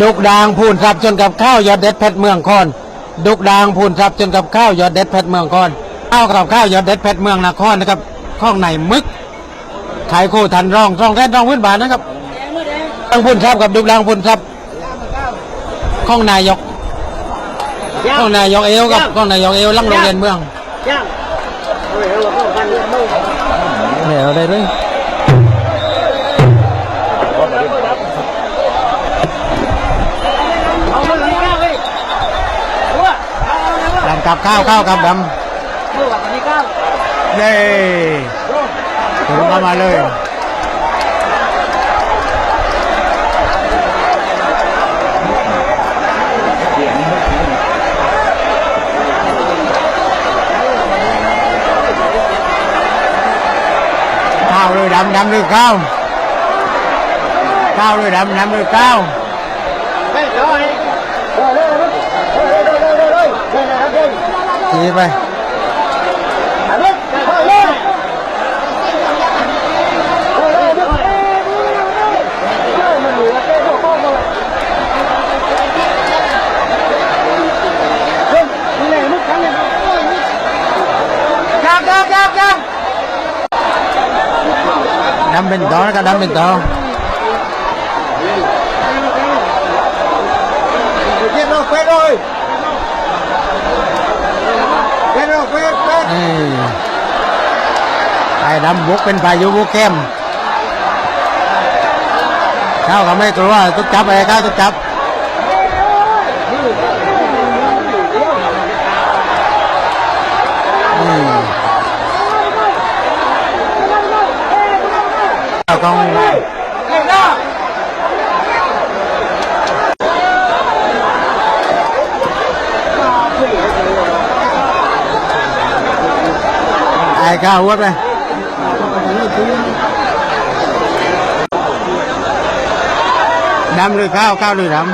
ดุกดางพูนทรัพย์จนกับข้าวยอดเด็ดเพชรเมืองคอนดุกดางพูนทรัพย์จนกับข้าวยอดเด็ดเพชรเมืองคอนข้าวกับข้าวยอดเด็ดเพชรเมืองนครนะครับข้องในมึกขายคู่ทันร่องร่องแค่ร่องพื้นบาทนะครับดังพูนทรัพย์กับดุกดางพูนทรัพย์ข้องนายกข้องนายกเอวกับข้องนายกเอวลังโรงเรียนเมืองเนเลยอเดี๋ยวได้เลย กับข้าวข้าวกับดำมือวันนี้ก้าวนี่ถึงเข้ามาเลยข้าวเลยดำดำเลยข้าวข้าวเลยดำดำเลยข้าวเฮ้ยเดี๋ như vậy. Đâm bình to nó cả đâm bình to quét rồi quét rồi. ไอ้ดำบุกเป็นพายุบุกเข้มข้าก็ไม่กลัวตุ๊กจับไอ้ข้าตุ๊กจับนี่ข้าวกอง เฮ้ยน้า ไอ้ ข้าววัดไปดำหรือข้าวข้าวหรือดำ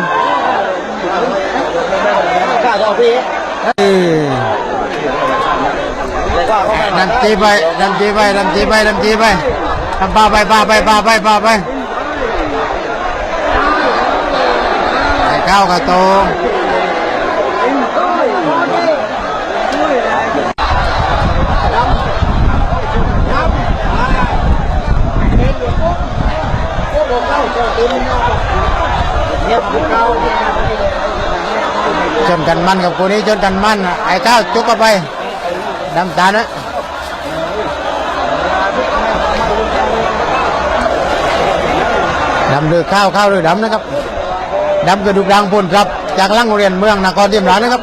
ข้าต่อพี่เอ้ยดันจีไปดันจีไปดันจีไปดันจีไปทำปลาไปปลาไปปลาไปปลาไปไอ้ข้าวกระโตง จนกันมันกับคนนี้จนกันมันนะไอ้ข้าวจุกเข้าไปดำตาลนะดำหรือข้าวข้าวหรือดำนะครับดำกระดูกดังพุ่นครับ จากลังโรงเรียนเมืองนครเทียมราชนะครับ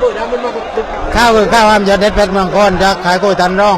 ข้าวคือข้าวห้ามยอดเด็ดเพชรเมืองคอนจากขายกล้วยทันร่อง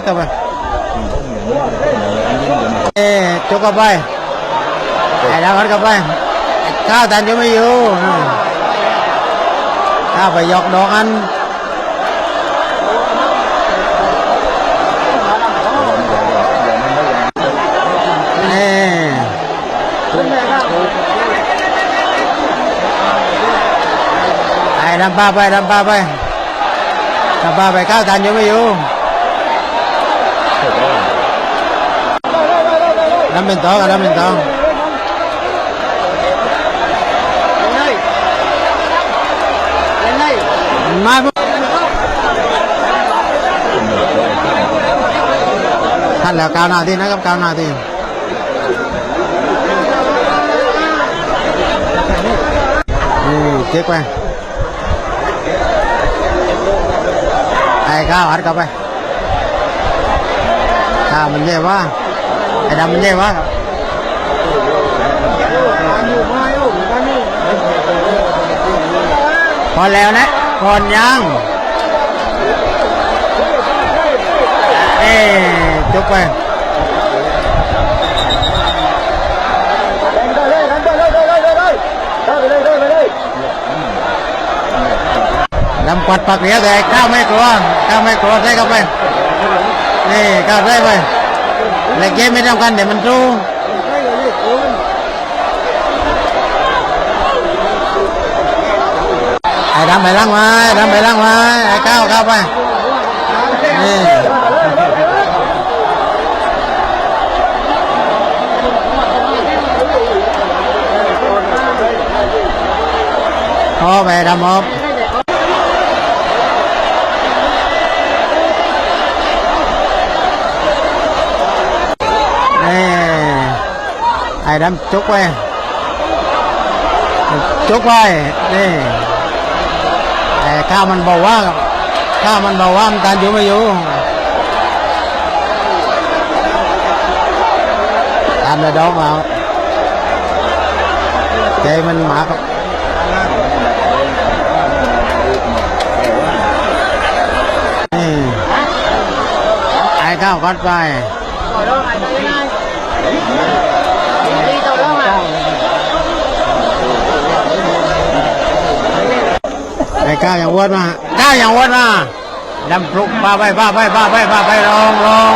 นี่ก็ไปเอ๊จกไปไอ้ดาวกับไปข้าวตันจะไม่อยู่ข้าไปยอกดอกอันไปดำป้าไปดำป้าไปดำป้าไปข้าวตันยังไม่อยู่ Gran ventado, gran ventado. Más Thật là cao nào đi, nó gấp cao nào đi. Ừ, chết quen. Ai cao, ai cao vậy? À, mình đẹp quá. ஐநூறுவா พอแล้วนะพอนยังเอ๊จบไปลำปัดปักเหลียวแต่ข้าวไม่กลัวข้าวไม่กลัวใช่ครับไปนี่ข้าวใช่ไป เล็กเกมไม่ทำกันเดี๋ยวมันสู้ไอ้ดำไปล้างไว้ดำไปล้างไว้ไอ้ข้าวข้าวไปนี่ฮอไปดำฮอ นี่ไอ้ดำจุกไว้จุกไว้นี่ไอ้ข้าวมันบอกว่าข้าวมันบอกว่ามันการอยู่ไม่อยู่ตามเลยดอกมาใจมันหมากับนี่ไอ้ข้าวกัดไป ไอ้ก้าวอย่างอ้วนมาก้าวอย่างอ้วนมาดำปลุกป้าไปป้าไปป้าไปป้าไปลองลอง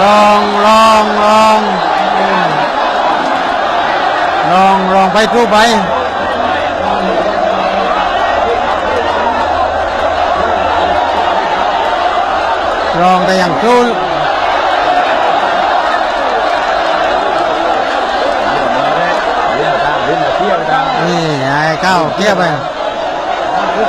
ลองลองลองอืมลองลองไปทูไปลองแต่อย่างทูนี่ไอ้ก้าวเกี้ยไป นี่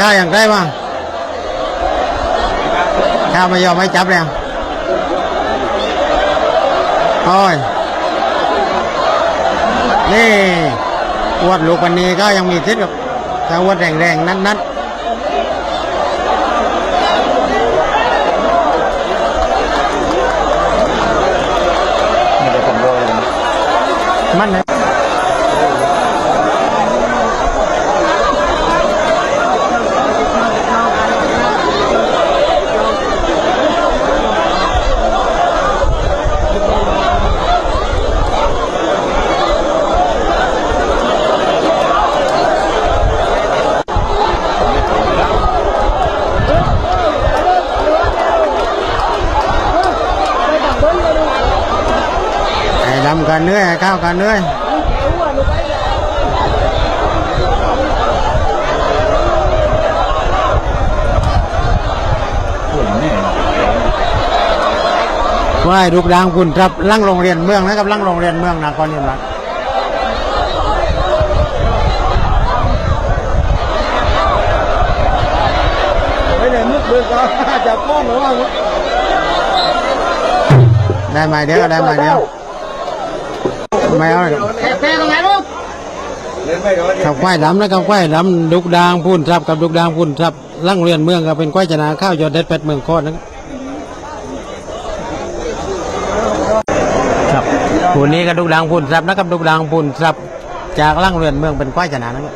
ข้าอย่างไรบ้างข้าไม่ยอมไม่จับแล้วโอ้ยนี่อวดลูกวันนี้ก็ยังมีทิศกับ แต่อวดแรงๆ นัดๆมันเลยไอ้ดำกันเนื้อยไอ้ ข้าวกันเนื้อยว่ายลูกดังคุณครับลั่งโรงเรียนเมืองนะครับลั่งโรงเรียนเมืองนครยมราชไม่ได้มืดเบื่อก็จะป้องหรือว่าได้ไหมเดียวได้ไหมเดียว ไม่เอาเลยแพ้ตรงไหนลูกกับควายดำนะกับควายดำดุกดางพูนทรัพย์กับดุกดางพูนทรัพย์ลั่งเรียนเมืองก็เป็นควายชนะข้าวยอดเด็ดเป็ดเมืองโคตรนะครับผู้นี้ก็ดุกดางพูนทรัพย์นะครับดุกดางพูนทรัพย์จากลั่งเรียนเมืองเป็นควายชนะนะครับ